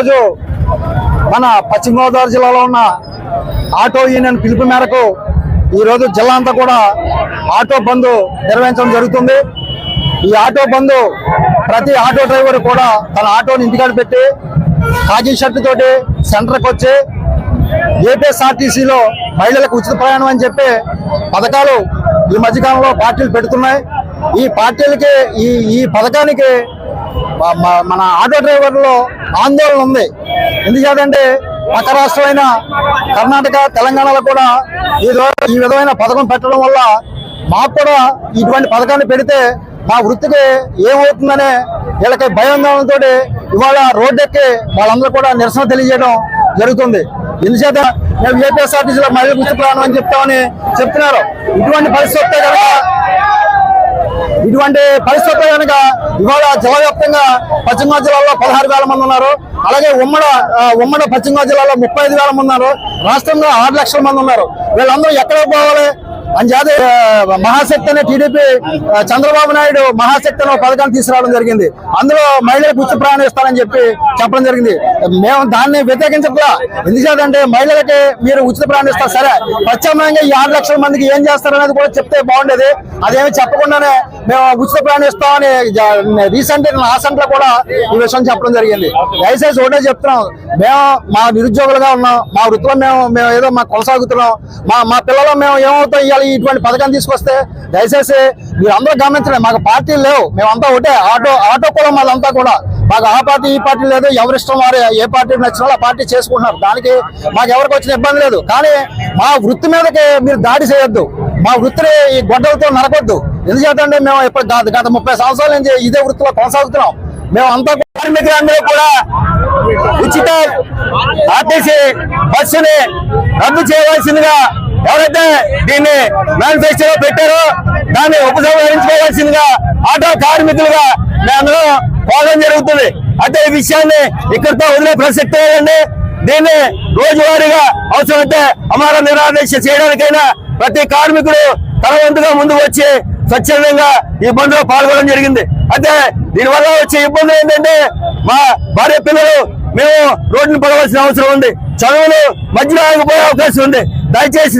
ఈరోజు మన పశ్చిమ గోదావరి జిల్లాలో ఉన్న ఆటో యూనియన్ పిలుపు మేరకు ఈరోజు జిల్లా అంతా కూడా ఆటో బంద్ నిర్వహించడం జరుగుతుంది. ఈ ఆటో బంద్ ప్రతి ఆటో డ్రైవర్ కూడా తన ఆటోని ఇంటికాడ పెట్టి కాజీ షర్ట్ తోటి సెంటర్కి వచ్చి ఏపీఎస్ఆర్టీసీలో మహిళలకు ఉచిత ప్రయాణం అని చెప్పి పథకాలు ఈ మధ్యకాలంలో పార్టీలు పెడుతున్నాయి. ఈ పార్టీలకి ఈ ఈ పథకానికి మన ఆటో డ్రైవర్లో ఆందోళన ఉంది. ఎందుచేతంటే పక్క రాష్ట్రమైన కర్ణాటక తెలంగాణలో కూడా ఈ ఈ విధమైన పథకం పెట్టడం వల్ల మాకు కూడా ఇటువంటి పథకాన్ని పెడితే మా వృత్తికి ఏమవుతుందనే వీళ్ళకి భయాందోళనతో ఇవాళ రోడ్డెక్కి వాళ్ళందరూ కూడా నిరసన తెలియజేయడం జరుగుతుంది. ఎందుచేత మేము ఏపీఎస్ఆర్టీసీలో మహిళలు గుర్తు ప్రాణం అని చెప్తామని చెప్తున్నారు. ఇటువంటి పరిస్థితి వస్తే కనుక ఇటువంటి పరిస్థితుల్లో కనుక ఇవాళ జిల్లా పశ్చిమ గోదావరి జిల్లాలో పదహారు వేల మంది ఉన్నారు. అలాగే ఉమ్మడ ఉమ్మడ ఉమ్మడి పశ్చిమ గోదావరి జిల్లాలో ముప్పై ఐదు వేల మంది ఉన్నారు. రాష్ట్రంలో ఆరు లక్షల మంది ఉన్నారు. వీళ్ళందరూ ఎక్కడ పోవాలి? అని మహాశక్తి అనే టీడీపీ చంద్రబాబు నాయుడు మహాశక్తి అనే పథకాన్ని తీసుకురావడం జరిగింది. అందులో మహిళలకు ఉచిత ప్రయాణం ఇస్తారని చెప్పి చెప్పడం జరిగింది. మేము దాన్ని వ్యతిరేకించట్లా. ఎందుకంటే మహిళలకి మీరు ఉచిత ప్రయాణం ఇస్తారు. సరే ప్రత్యామ్నాయంగా ఈ ఆరు లక్షల మందికి ఏం చేస్తారనేది కూడా చెప్తే బాగుండేది. అదేమి చెప్పకుండానే మేము ఉచిత ప్రయాణం ఇస్తామని రీసెంట్ ఆసంట్లో కూడా ఈ విషయం చెప్పడం జరిగింది. దయచేసి ఒకటే చెప్తున్నాం. మేము మా నిరుద్యోగులుగా ఉన్నాం. మా వృత్తిలో మేము మేము ఏదో మా కొనసాగుతున్నాం. మా మా పిల్లలు మేము ఏమవుతాం? వాళ్ళు ఇటువంటి పథకాన్ని తీసుకొస్తే దయచేసి మీరు అందరూ గమనించండి మాకు పార్టీలు లేవు. మేమంతా ఒకటే ఆటో ఆటో కూడా మాదంతా కూడా. మాకు ఆ పార్టీ ఈ పార్టీ లేదు ఎవరిష్టం వారు ఏ పార్టీ నచ్చినా ఆ పార్టీ చేసుకుంటున్నారు. దానికి మాకు ఎవరికి వచ్చిన ఇబ్బంది లేదు. కానీ మా వృత్తి మీదకి మీరు దాడి చేయొద్దు. మా వృత్తిని ఈ గొడ్డలతో నరకొద్దు. ఎందుచేతంటే మేము ఇప్పుడు గత ముప్పై సంవత్సరాల నుంచి ఇదే వృత్తిలో కొనసాగుతున్నాం. మేము అంతా కార్మికులందరూ కూడా ఉచిత ఆర్టీసీ బస్సుని రద్దు చేయవలసిందిగా ఎవరైతే దీన్ని మ్యానుఫ్యాక్చర్ పెట్టారో దాన్ని ఉపసంహరించుకోవాల్సిందిగా ఆటో కార్మికులుగా మేము పోవడం జరుగుతుంది. అయితే ఈ విషయాన్ని ఇక్కడితో వదిలే ప్రసక్తి లేదండి. దీన్ని రోజువారీగా అవసరమైతే అమర నిరాదేశ చేయడానికైనా ప్రతి కార్మికుడు తన వంతుగా ముందుకు వచ్చి స్వచ్ఛందంగా ఈ బంద్లో పాల్గొనడం జరిగింది. అయితే దీనివల్ల వచ్చే ఇబ్బంది ఏంటంటే మా భార్య పిల్లలు మేము రోడ్డును పడవలసిన అవసరం ఉంది. చదువులు మధ్యలో ఆగిపోయే అవకాశం ఉంది. దయచేసి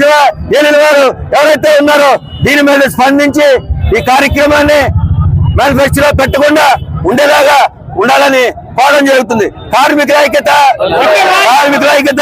ఏలిన వారు ఎవరైతే ఉన్నారో దీని మీద స్పందించి ఈ కార్యక్రమాన్ని మేనిఫెస్టోలో పెట్టకుండా ఉండేలాగా ఉండాలని కోరడం జరుగుతుంది. కార్మికుల ఐక్యత కార్మికుల ఐక్యత